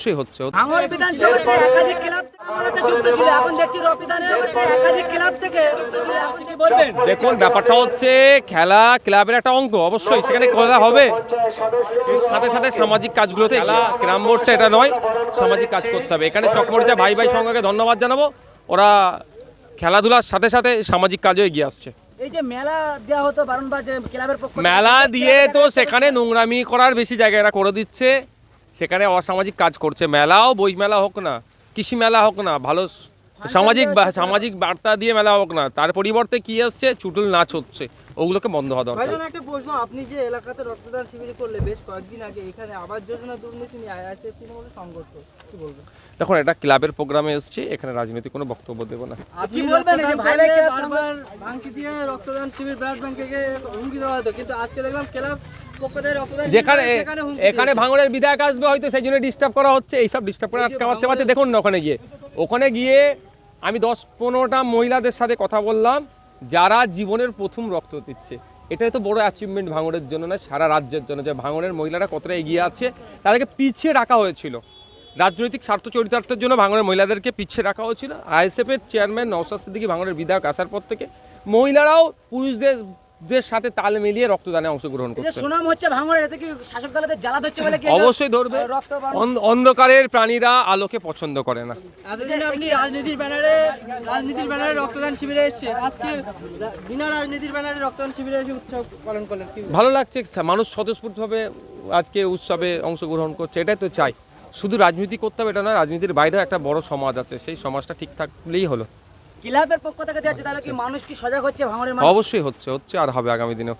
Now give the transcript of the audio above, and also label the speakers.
Speaker 1: অবশ্যই হচ্ছে। হচ্ছে।
Speaker 2: বিধানসভাতে একাধিক ক্লাব যুক্ত ছিল এখন দেখছি রক্তদানের একাধিক ক্লাব থেকে যুক্ত ছিল আপনি কি বলবেন?
Speaker 1: দেখুন ব্যাপারটা হচ্ছে খেলা ক্লাবের একটা অঙ্ক অবশ্যই সেখানে খেলা হবে। সাথে সাথে সামাজিক কাজগুলোতে খেলা ক্রাম বোর্ডটা এটা নয় সামাজিক কাজ করতে হবে। এখানে চকমরিচা ভাই ভাই সংঘকে ধন্যবাদ জানাব। ওরা খেলাধুলার সাথে সাথে সামাজিক কাজও এগিয়ে আসছে।
Speaker 2: এই যে মেলা দেওয়া হতো বারংবার যে ক্লাবের
Speaker 1: মেলা দিয়ে তো সেখানে নোংরামি করার বেশি জায়গা এরা করে দিচ্ছে। সেখানে অসামাজিক কাজ করছে। মেলাও বই মেলা হোক না কৃষি মেলা হোক না ভালো সামাজিক সামাজিক বার্তা দিয়ে মেলা হোক না তার পরিবর্তে কি আসছে? চুটুল নাচ হচ্ছে ওগুলোকে বন্ধ হওয়া দরকার।
Speaker 3: একটা প্রশ্ন আপনি যে এলাকাতে রক্তদান শিবির করলে বেশ কয়েকদিন আগে এখানে আবাস যোজনা দুর্নীতি নিয়ে আইআইএসএফ তৃণমূলের সংঘর্ষ কি বলবেন?
Speaker 1: দেখুন এটা ক্লাবের প্রোগ্রামে এসছে এখানে রাজনৈতিক কোনো বক্তব্য দেবো না।
Speaker 3: আপনি
Speaker 2: বলবেন? যে ভাইরাল
Speaker 3: বারবার ভাঙচি দিয়ে রক্তদান শিবির ব্লাড ব্যাংকে হুমকি দেওয়া হতো কিন্তু আজকে দেখলাম ক্লাব
Speaker 1: যেখানে এখানে। ভাঙড়ের বিধায়ক আসবে হয়তো সেই জন্য ডিস্টার্ব করা হচ্ছে এইসব ডিস্টার্ব করে আটকাচ্ছে পাচ্ছে দেখুন না ওখানে গিয়ে। ওখানে গিয়ে আমি দশ পনেরোটা মহিলাদের সাথে কথা বললাম যারা জীবনের প্রথম রক্ত দিচ্ছে। এটাই তো বড় অ্যাচিভমেন্ট ভাঙড়ের জন্য না সারা রাজ্যের জন্য। যে ভাঙড়ের মহিলারা কতটা এগিয়ে আছে তাদেরকে পিছিয়ে রাখা হয়েছিল। রাজনৈতিক স্বার্থ চরিতার্থের জন্য ভাঙড়ের মহিলাদেরকে পিছিয়ে রাখা হয়েছিল। আইএসএফের চেয়ারম্যান নওসাদ সিদ্দিকী ভাঙড়ের বিধায়ক আসার পর থেকে মহিলারাও পুরুষদের দের সাথে তাল মিলিয়ে রক্তদানে অংশগ্রহণ করছে
Speaker 2: সুনাম হচ্ছে ভাঙড়ের এতে কি শাসক দলের জ্বালা ধরছে বলে কি
Speaker 1: অবশ্যই ধরবে।
Speaker 2: রক্ত
Speaker 1: অন্ধকারের প্রাণীরা আলোকে পছন্দ করে না।
Speaker 3: এতদিন আপনি রাজনীতির ব্যানারে রাজনীতির ব্যানারে রক্তদান শিবিরে এসেছে আজকে বিনা রাজনীতির ব্যানারে রক্তদান শিবিরে এসে উৎসব পালন করলেন। কি
Speaker 1: ভালো লাগছে মানুষ স্বতঃস্ফূর্তভাবে আজকে উৎসবে অংশগ্রহণ করছে এটাই তো চাই। শুধু রাজনীতি করতে হবে এটা নয় রাজনীতির বাইরেও একটা বড় সমাজ আছে সেই সমাজটা ঠিক থাকলেই হলো।
Speaker 2: ক্লাবের পক্ষ থেকে দেওয়া হচ্ছে তাহলে কি মানুষ কি সজাগ হচ্ছে ভাঙড়ের মানে
Speaker 1: অবশ্যই হচ্ছে হচ্ছে আর হবে আগামী দিনেও।